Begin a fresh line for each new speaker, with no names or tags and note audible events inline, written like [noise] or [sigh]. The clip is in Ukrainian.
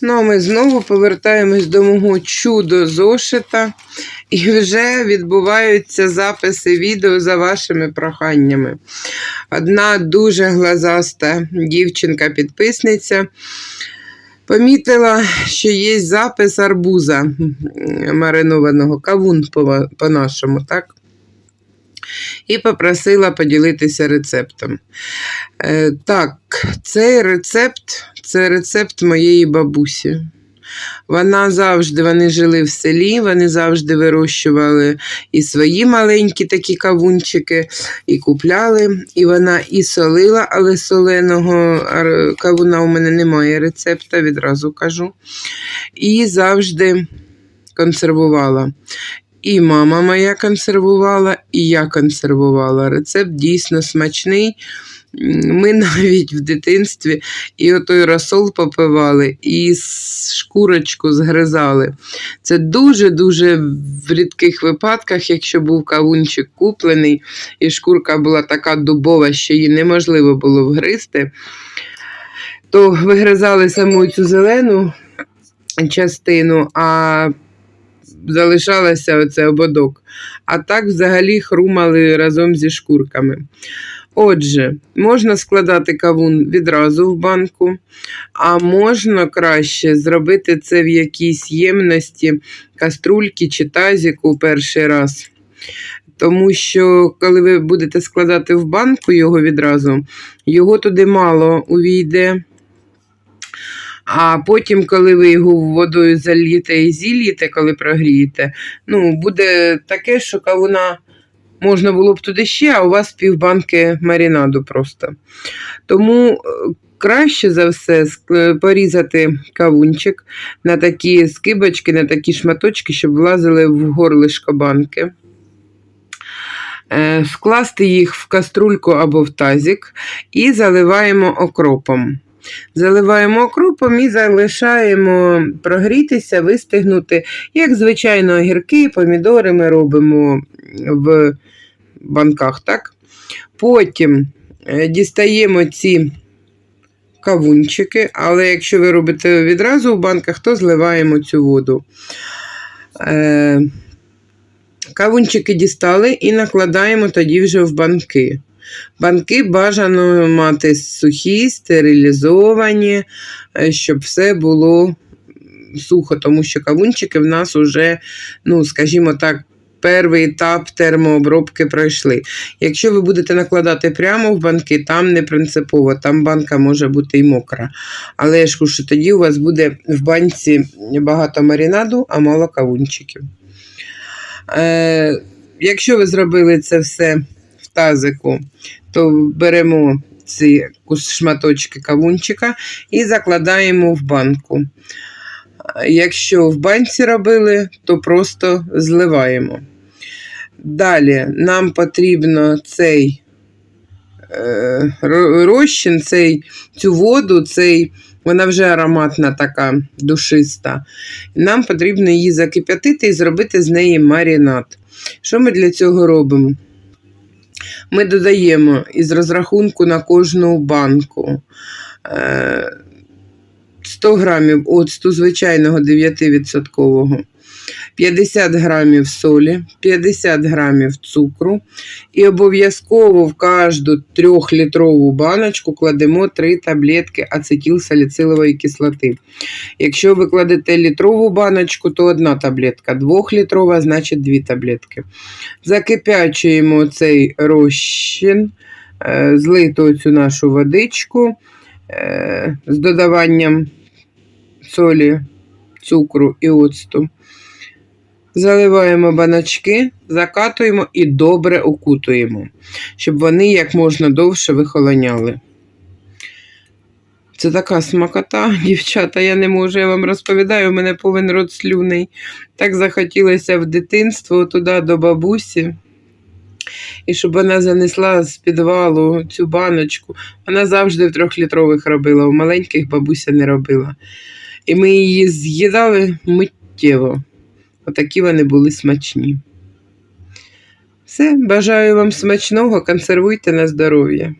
Ну, а ми знову повертаємось до мого чудо зошита, і вже відбуваються записи відео за вашими проханнями. Одна дуже глазаста дівчинка-підписниця помітила, що є запис арбуза маринованого, кавун по- по-нашому, так? І попросила поділитися рецептом. Е, так, цей рецепт це рецепт моєї бабусі. Вона завжди, вони жили в селі, вони завжди вирощували і свої маленькі такі кавунчики, і купляли. І вона і солила, але соленого кавуна у мене немає рецепта, відразу кажу. І завжди консервувала. І мама моя консервувала, і я консервувала. Рецепт дійсно смачний. Ми навіть в дитинстві і отой розсол попивали, і шкурочку згризали. Це дуже-дуже в рідких випадках, якщо був кавунчик куплений, і шкурка була така дубова, що її неможливо було вгризти, то вигризали саму цю зелену частину, а залишалося оце ободок. А так взагалі хрумали разом зі шкурками. Отже, можна складати кавун відразу в банку, а можна краще зробити це в якійсь ємності, каструльки чи тазіку перший раз. Тому що, коли ви будете складати в банку його відразу, його туди мало увійде. А потім, коли ви його водою зальєте і зільєте, коли прогрієте, ну, буде таке, що кавуна можна було б туди ще, а у вас півбанки марінаду просто. Тому е, краще за все ск- порізати кавунчик на такі скибочки, на такі шматочки, щоб влазили в горлишко банки. Е, Скласти їх в каструльку або в тазик і заливаємо окропом. Заливаємо окропом і залишаємо прогрітися, вистигнути. Як звичайно, огірки, помідори ми робимо в банках. так? Потім е, дістаємо ці кавунчики, але якщо ви робите відразу в банках, то зливаємо цю воду. Е, Кавунчики дістали і накладаємо тоді вже в банки. Банки бажано мати сухі, стерилізовані, е, щоб все було сухо, тому що кавунчики в нас вже, ну, скажімо так, перший етап термообробки пройшли. Якщо ви будете накладати прямо в банки, там не принципово, там банка може бути і мокра. Але я ж кажу, що тоді у вас буде в банці багато марінаду, а мало кавунчиків. Е, якщо ви зробили це все тазику, то беремо ці шматочки кавунчика і закладаємо в банку. Якщо в банці робили, то просто зливаємо. Далі нам потрібно цей е, розчин, цей, цю воду, цей, вона вже ароматна така душиста. Нам потрібно її закип'ятити і зробити з неї маринад. Що ми для цього робимо? Ми додаємо із розрахунку на кожну банку е, 100 грамів оцту звичайного 9%, 50 грамів солі, 50 грамів цукру. І обов'язково в кожну трьохлітрову баночку кладемо 3 таблетки ацетилсаліцилової кислоти. Якщо ви кладете літрову баночку, то одна таблетка, двохлітрова, значить дві таблетки. Закипячуємо цей розчин, е, злито цю нашу водичку е, з додаванням солі, цукру і оцту. Заливаємо баночки, закатуємо і добре окутуємо, щоб вони як можна довше вихолоняли. Це така смакота, [laughs] дівчата, я не можу, я вам розповідаю, у мене повен рот слюний. Так захотілося в дитинство туди до бабусі. І щоб вона занесла з підвалу цю баночку. Вона завжди в трьохлітрових робила, у маленьких бабуся не робила. І ми її з'їдали миттєво. Отакі вони були смачні. Все, бажаю вам смачного, консервуйте на здоров'я.